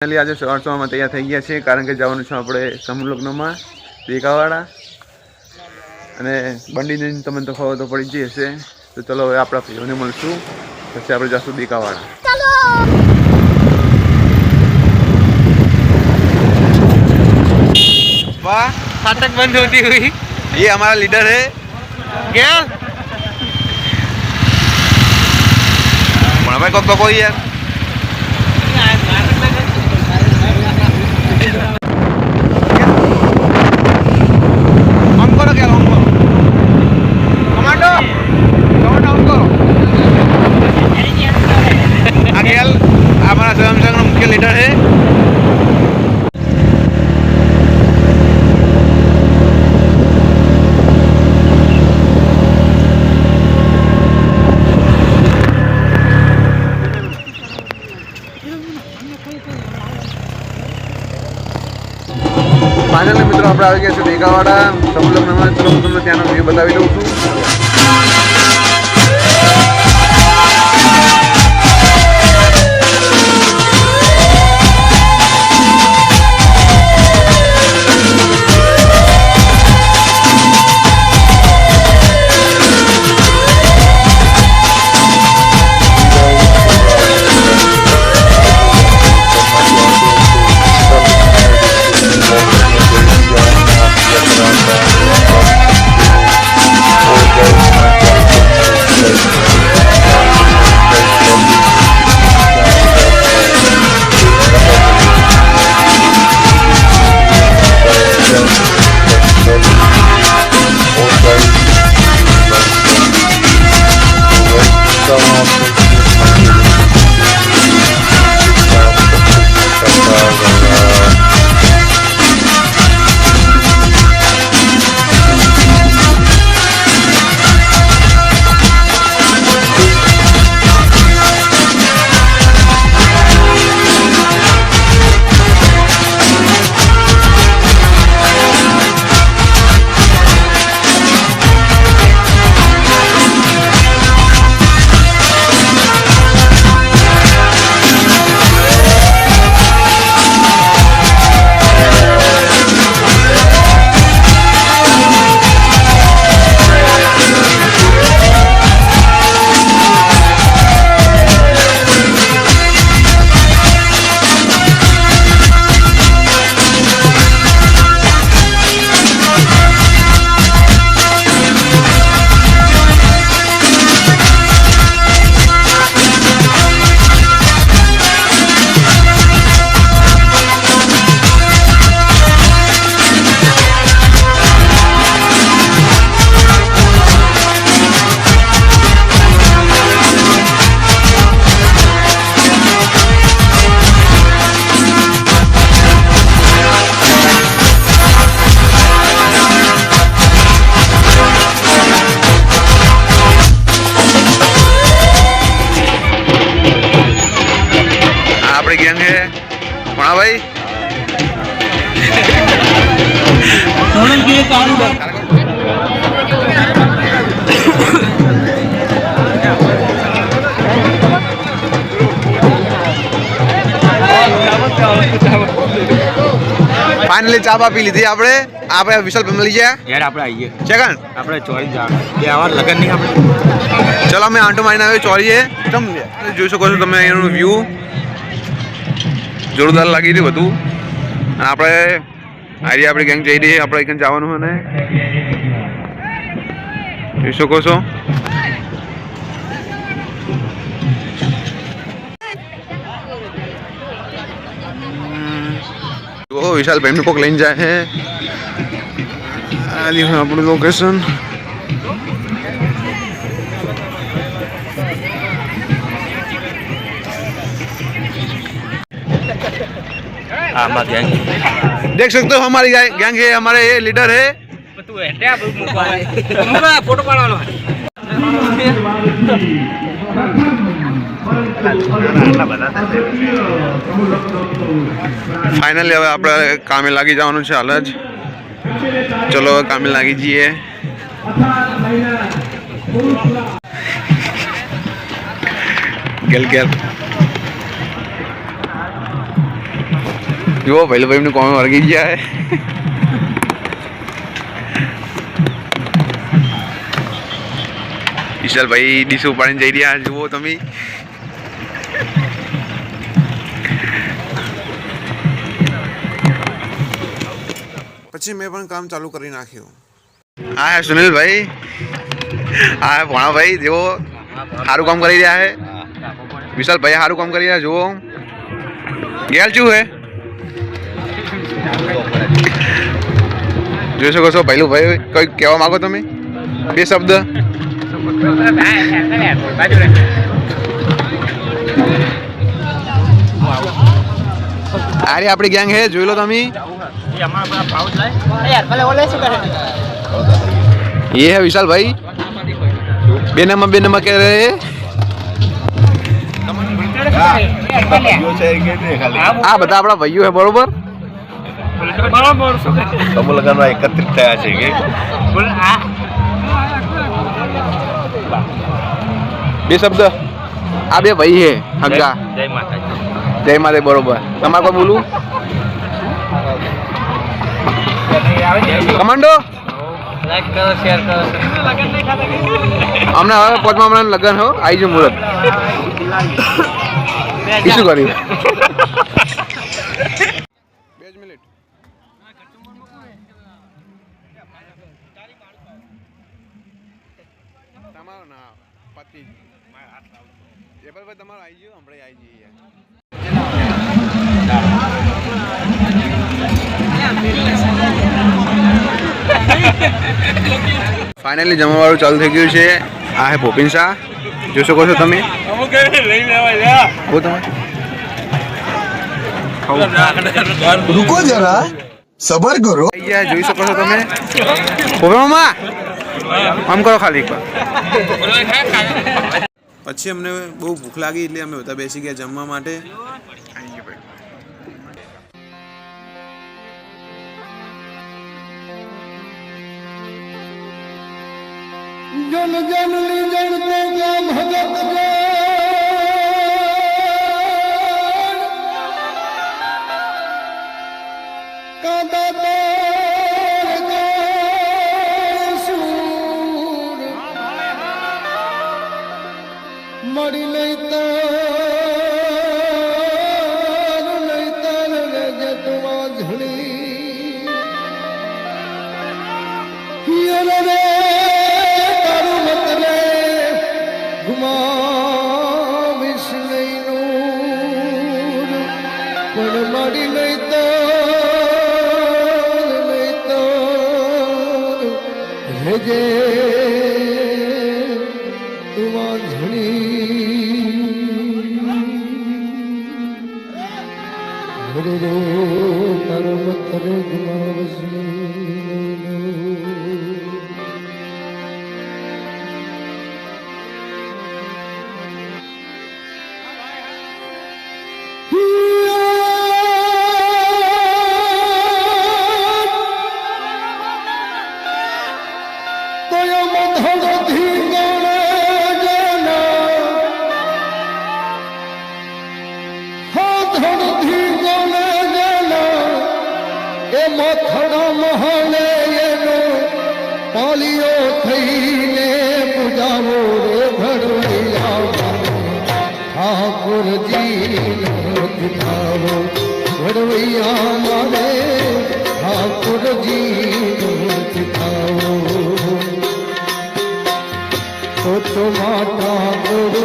Finally આજે સવાર સવારમાં તૈયાર થઈ ગયા છે કારણ કે જવાનું છે આપણે સમૂહ લગ્નમાં દેખાવાળા અને બંડીને તમને તો ખબર તો પડી જ હશે તો ચલો હવે આપણા ભાઈઓને મળશું પછી આપણે જશું દેખાવાળા वाह फाटक बंद होती हुई ये हमारा लीडर है क्या પણ અમે કોક તો ફાઇનલી મિત્રો આપણે આવી ગયા છે દેગાવાડા સમુલગ્નમાં ચલો હું તમને ત્યાંનો વ્યૂ બતાવી દઉં છું. છે ભણાભાઈ ફાઇનલી ચા પી લીધી આપણે. આપણે વિશાલ મળી ગયા. યાર આપણે આવીએ છે કણ આપણે ચોરી જા. બે આવાર લગન નહીં આપણે. ચલો અમે આંટો મારીને આવ્યો ચોરીએ. તમને જોઈ શકો છો તમે અહીંયાનું વ્યૂ જોરદાર લાગી હતી. બધું આપણે આજે આપણી ગેંગ જઈ રહી આપણે ક્યાં જવાનું અને જોઈ શકો છો. વિશાલ ભાઈ કોક લઈને જાય છે. આપણું લોકેશન આમાં ગેંગ देख सकते हो हमारी गैंग है हमारे ये लीडर है તું હેટે આ ફોટો પાડવાનો ફાઇનલી હવે આપણે કામે લાગી જવાનું છે હાલ જ ચલો હવે કામે લાગી જઈએ ગેલ ગેલ જુઓ પહેલું ભાઈ કોણ વળગી ગયા વિશાલ ભાઈ ડીશ ઉપાડીને જઈ રહ્યા જુઓ તમે પછી મેં પણ કામ ચાલુ કરી નાખ્યું. હા હે સુનિલભાઈ હા ભણાભાઈ જેવો સારું કામ કરી રહ્યા હે. વિશાલભાઈ સારું કામ કરી રહ્યા જુઓ. ગેલ શું હે? જોઈ શકો છો પહેલું ભાઈ કંઈક કહેવા માંગો તમે બે શબ્દ અરે આપણી ગેંગ હે જોઈ લો તમે ये है विशाल भाई बे नंबर बे नंबर कह रहे हैं આ બધા આપણા ભાઈઓ છે બરોબર સમૂહ લગ્નમાં એકત્રિત થયા છે કે બે શબ્દ આ બે ભાઈ હે હગા જય માતાજી જય માતે બરોબર તમારે કોઈ બોલું કમાન્ડો લાઈક કરો શેર કરો અમને હવે પોતમાં હમણાં લગ્ન હો આવી જુ મુહૂર્ત શું કર્યું બે જ મિનિટ તમારો ના પતિ. એ પર તમારો આવી ગયો? હમણાં આવી જઈએ. ફાઇનલી જમવાવાળું ચાલુ થઈ ગયું છે. આ હે ભોપિન શાહ. જોઈ શકો છો તમે. તમે. રુકો જરા. સબર કરો. જોઈ શકો છો તમે. પોપિન મામા. આમ કરો ખાલી. પછી અમને બહુ ભૂખ લાગી એટલે અમે બધા બેસી ગયા જમવા માટે. જન જનલી જન તો ભગત કાતા પણ મારી નહીં તો નહીં તો રેજે તું રે તારો મત રે ગુમાવીશ. દિખાવો વડવૈયા મારે ઠાકોરજી દિખાવો તો તો માતા ગુરુ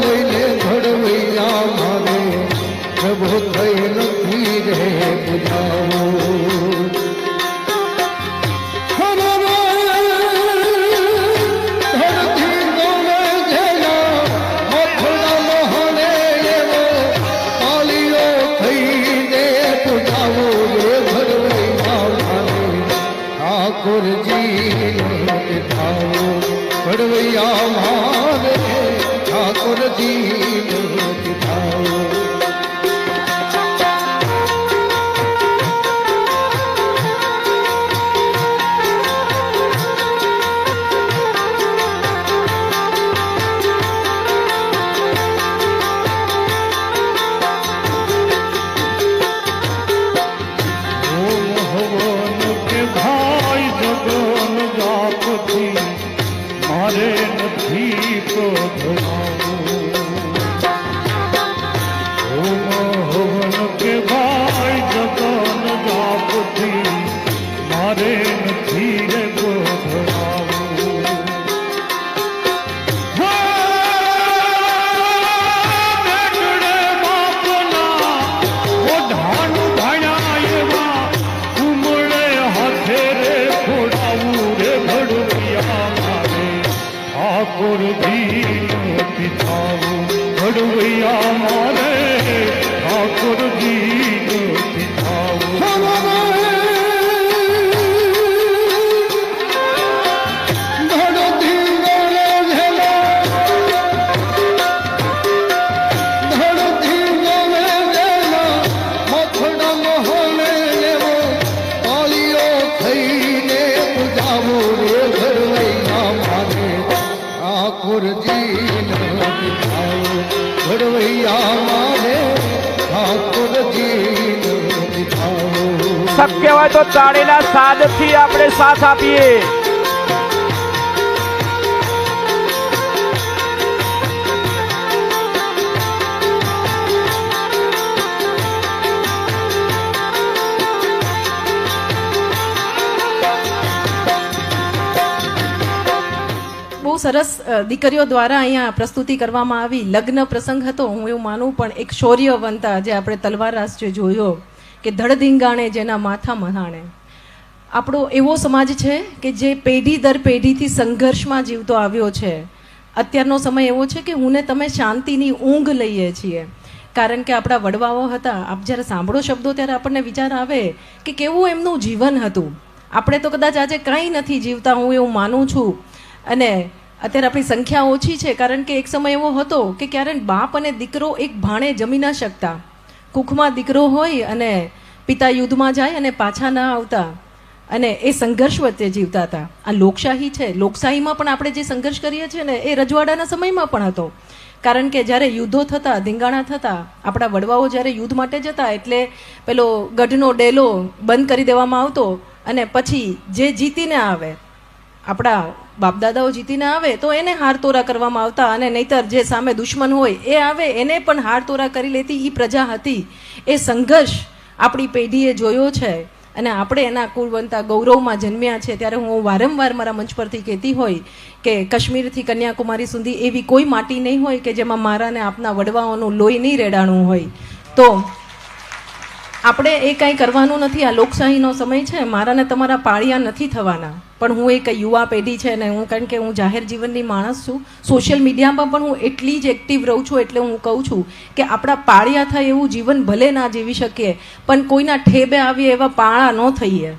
લઈને ઘડવૈયા મારે પ્રભુ થઈ નથી રે બુજાવો யாமா શક્ય હોય તો તાળીના સાદથી આપણે સાથ આપીએ. સરસ દીકરીઓ દ્વારા અહીંયા પ્રસ્તુતિ કરવામાં આવી. લગ્ન પ્રસંગ હતો, હું એવું માનું, પણ એક શૌર્યવંતા જે આપણે તલવાર રાસ જોયો કે ધડધીંગાણે જેના માથા મહાણે. આપણો એવો સમાજ છે કે જે પેઢી દર પેઢીથી સંઘર્ષમાં જીવતો આવ્યો છે. અત્યારનો સમય એવો છે કે હું ને તમે શાંતિની ઊંઘ લઈએ છીએ. કારણ કે આપણા વડવાઓ હતા, આપ જ્યારે સાંભળો શબ્દો ત્યારે આપણને વિચાર આવે કે કેવું એમનું જીવન હતું. આપણે તો કદાચ આજે કાંઈ નથી જીવતા, હું એવું માનું છું. અને અત્યારે આપણી સંખ્યા ઓછી છે, કારણ કે એક સમય એવો હતો કે ક્યારે બાપ અને દીકરો એક ભાણે જમી ન શકતા. કુખમાં દીકરો હોય અને પિતા યુદ્ધમાં જાય અને પાછા ના આવતા, અને એ સંઘર્ષ વચ્ચે જીવતા હતા. આ લોકશાહી છે. લોકશાહીમાં પણ આપણે જે સંઘર્ષ કરીએ છીએ ને, એ રજવાડાના સમયમાં પણ હતો. કારણ કે જ્યારે યુદ્ધો થતા, ધીંગાણા થતા, આપણા વડવાઓ જ્યારે યુદ્ધ માટે જતા, એટલે પેલો ગઢનો ડેલો બંધ કરી દેવામાં આવતો, અને પછી જે જીતીને આવે આપણા બાપદાદાઓ જીતીને આવે તો એને હારતોરા કરવામાં આવતા અને નહીતર જે સામે દુશ્મન હોય એ આવે, એને પણ હારતોરા કરી લેતી એ પ્રજા હતી. એ સંઘર્ષ આપણી પેઢીએ જોયો છે અને આપણે એના કુળવંતા ગૌરવમાં જન્મ્યા છે. ત્યારે હું વારંવાર મારા મંચ પરથી કહેતી હોય કે કાશ્મીરથી કન્યાકુમારી સુધી એવી કોઈ માટી નહીં હોય કે જેમાં મારા ને આપના વડવાઓનું લોહી નહીં રેડાણું હોય. તો આપણે એ કાંઈ કરવાનું નથી, આ લોકશાહીનો સમય છે મારા ને તમારા પાળિયા નથી થવાના. પણ હું એક યુવા પેઢી છે ને હું કારણ કે હું જાહેર જીવનની માણસ છું, સોશિયલ મીડિયામાં પણ હું એટલી જ એક્ટિવ રહું છું એટલે હું કહું છું કે આપણા પાળિયા થાય એવું જીવન ભલે ના જીવી શકીએ, પણ કોઈના ઠેબે આવીએ એવા પાળા ન થઈએ.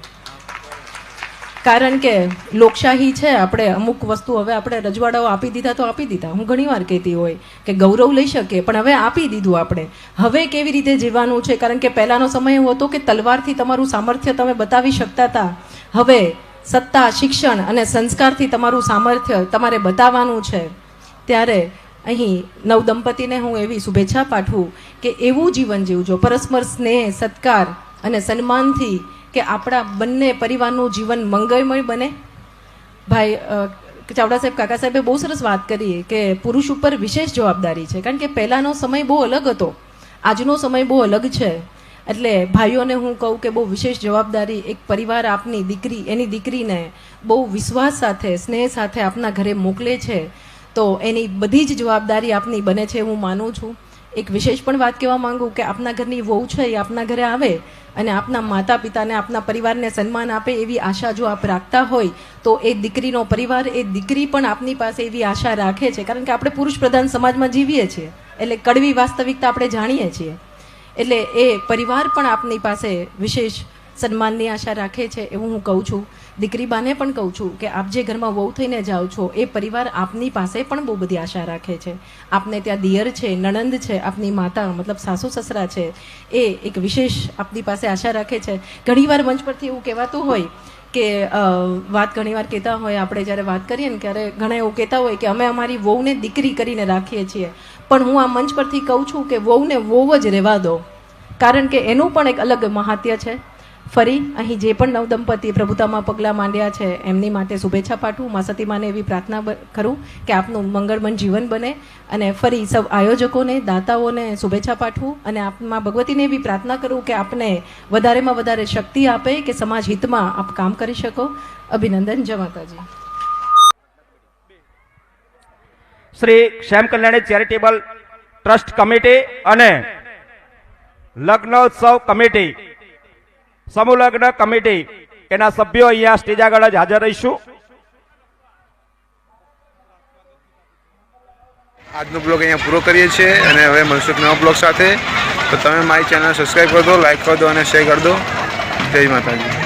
કારણ કે લોકશાહી છે, આપણે અમુક વસ્તુ હવે આપણે રજવાડાઓ આપી દીધા તો આપી દીધા. હું ઘણીવાર કહેતી હોય કે ગૌરવ લઈ શકીએ, પણ હવે આપી દીધું આપણે. હવે કેવી રીતે જીવવાનું છે? કારણ કે પહેલાંનો સમય એવો હતો કે તલવારથી તમારું સામર્થ્ય તમે બતાવી શકતા હતા. હવે સત્તા, શિક્ષણ અને સંસ્કારથી તમારું સામર્થ્ય તમારે બતાવવાનું છે. ત્યારે અહીં નવ દંપતીને હું એવી શુભેચ્છા પાઠવું કે એવું જીવન જીવજો. પરસ્પર સ્નેહ, સત્કાર અને સન્માનથી કે આપણા બંને પરિવારનું જીવન મંગળમય બને. ભાઈ ચાવડા સાહેબ, કાકા સાહેબે બહુ સરસ વાત કરી કે પુરુષ ઉપર વિશેષ જવાબદારી છે. કારણ કે પહેલાંનો સમય બહુ અલગ હતો. આજનો સમય બહુ અલગ છે. એટલે ભાઈઓને હું કહું કે બહુ વિશેષ જવાબદારી એક પરિવાર આપની દીકરી, એની દીકરીને બહુ વિશ્વાસ સાથે, સ્નેહ સાથે આપના ઘરે મોકલે છે. તો એની બધી જ જવાબદારી આપની બને છે, હું માનું છું. એક વિશેષ પણ વાત કહેવા માંગુ કે આપના ઘરની વહુ છે, એ આપના ઘરે આવે અને આપના માતા પિતાને આપના પરિવારને સન્માન આપે એવી આશા જો આપ રાખતા હોય, તો એ દીકરીનો પરિવાર, એ દીકરી પણ આપની પાસે એવી આશા રાખે છે. કારણ કે આપણે પુરુષ પ્રધાન સમાજમાં જીવીએ છીએ. એટલે કડવી વાસ્તવિકતા આપણે જાણીએ છીએ. એટલે એ પરિવાર પણ આપની પાસે વિશેષ સન્માનની આશા રાખે છે એવું હું કહું છું. દીકરી બાને પણ કહું છું કે આપ જે ઘરમાં વહુ થઈને જાઓ છો, એ પરિવાર આપની પાસે પણ બહુ બધી આશા રાખે છે. આપને ત્યાં દિયર છે, નણંદ છે, આપની માતા, મતલબ સાસુ સસરા છે, એ એક વિશેષ આપની પાસે આશા રાખે છે. ઘણીવાર મંચ પરથી એવું કહેવાતું હોય કે વાત ઘણીવાર કહેતા હોય, આપણે જ્યારે વાત કરીએ ને ત્યારે ઘણા એવું કહેતા હોય કે અમે અમારી વહુને દીકરી કરીને રાખીએ છીએ. પણ હું આ મંચ પરથી કહું છું કે વહુને વહુ જ રહેવા દો. કારણ કે એનું પણ એક અલગ મહાત્ય છે. ફરી અહીં જે પણ નવદંપતી પ્રભુતામાં પગલાં માંડ્યા છે, એમની માટે શુભેચ્છા પાઠવું. મા સતીમાને એવી પ્રાર્થના કરું કે આપનું મંગળમન જીવન બને અને ફરી સૌ આયોજકોને, દાતાઓને શુભેચ્છા પાઠવું અને આપમાં ભગવતીને એવી પ્રાર્થના કરું કે આપને વધારેમાં વધારે શક્તિ આપે કે સમાજ હિતમાં આપ કામ કરી શકો. અભિનંદન. જય માતાજી. Shri Shyam Kalyani charitable trust committee અને લગ્નોત્સવ કમિટી સમૂહ લગ્ન કમિટી, એના સભ્યો અહીંયા સ્ટેજ આગળ જ હાજર રહીશું. આજનો બ્લોગ અહીંયા પૂરો કરીએ છીએ અને હવે મળશું નવા બ્લોગ સાથે. તો તમે મારી ચેનલ સબસ્ક્રાઈબ કરી દો લાઈક કરી દો અને શેર કરી દો. જય માતાજી.